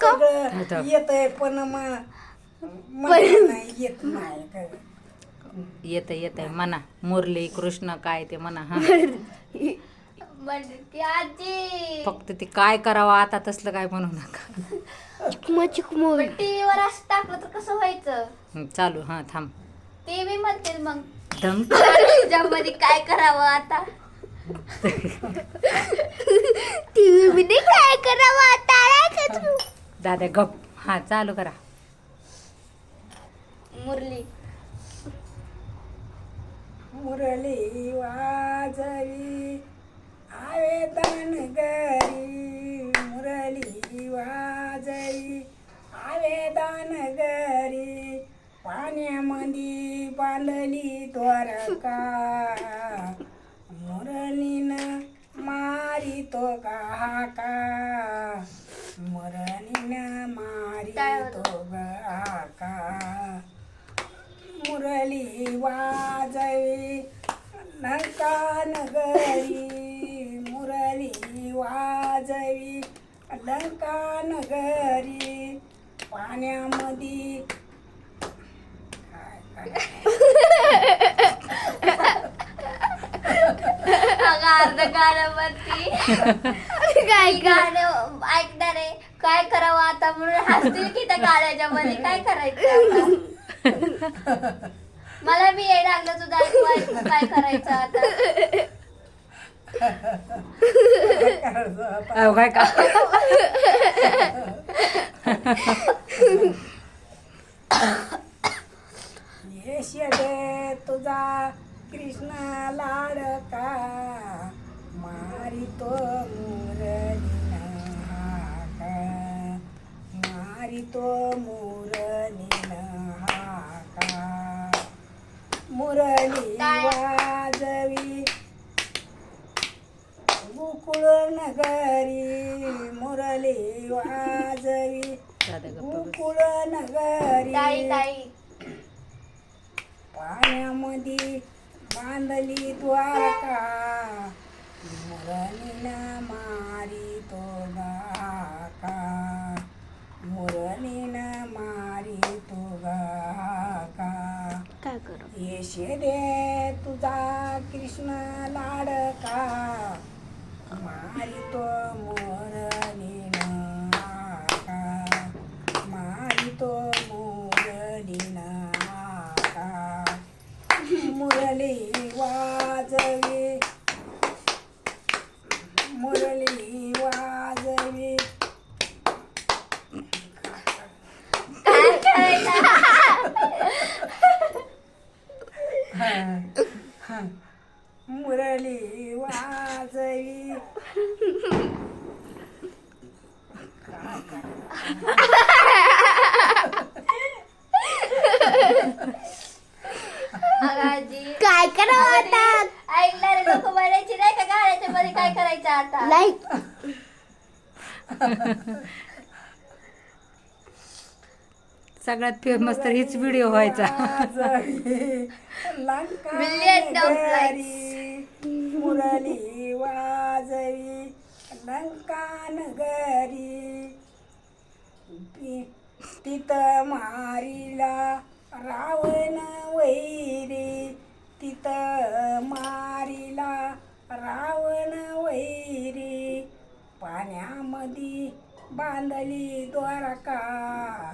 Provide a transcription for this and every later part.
सगळं येतंय पण मग मला नाही येत नाही काय. येत येत म्हणा मुरली कृष्ण काय ते म्हणा हा. म्हणते आजी. फक्त ते काय करावं आता तसलं काय म्हणू नका. चिकमा चिकमा. टीव्हीवर असं टाकलं तर कसं व्हायचं? हं, चालू हा थांब. ते मी म्हणते मग. दम तुझ्यामध्ये काय करावं आता? टीव्ही मध्ये काय करावं? दादा गप. हा चालू करा. मुरली. मुरली वाजवी आवेदन गरी मुरली वाजवी आवेदन गरी पाण्यामध्ये बांधली द्वारका. मुरलीनं मारी तो गाका मुरलीनं मारी तो गाका मुरली वाजवी लंका नगरी. मुरली वाजवी लंका नगरी. पाण्यामध्ये गाणं म्हणती काय गाणं ऐकणार आहे. काय करावं आता म्हणून हसतील की त्या गाण्याच्या मध्ये? काय करायचं आता? मला बी ये लागलं तुझं काय करायचं आता? अहो, काय का? यश गे तुझा कृष्ण लाडका मारी तो मुरलीना हाका मारी तो मुरलीना हाका. मुरली वाजवी. गोकुळ नगरी मुरली वाजवी. गोकुळ नगरी. ताई ताई. पाण्यामध्ये बांधली द्वारका. मुरलीनं मारी तो गाका मुरलीनं मारी तो गाका काय करू दे तुझा कृष्ण लाडका? मारी तो मुरलीनं आका मारी तो मुरलीनं आका मुरली वाजवी मुरली वाजवी काय करायचं मुरली वाजवी. काय करावं आता? ऐकणारे लोक म्हणायचे नाही का गाण्याच्या मध्ये काय करायचं आता? लाईक सगळ्यात फेमस तर हीच व्हिडिओ व्हायचा. मुरली वाजवी लंका नगरी ति- तिथं मारीला रावण वैरी. तिथं मारीला रावण वैरी. पाण्यामध्ये बांधली द्वारका.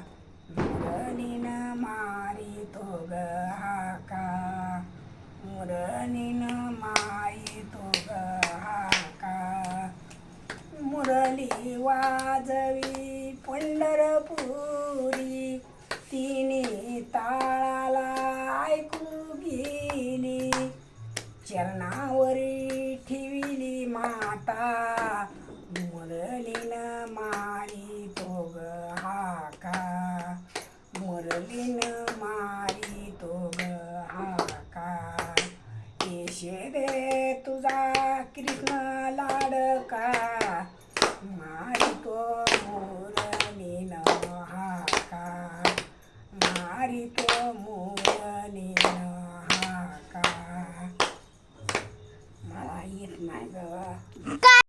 वाजवी पंढरपुरी. तिने ताळाला ऐकू गेली. चरणावरी ठेविली माता. मुरलीन मारी तो ग हाका मुरलीन मारी तो ग हाका येशे दे तुझा कृष्ण लाडका. મારી તો મોની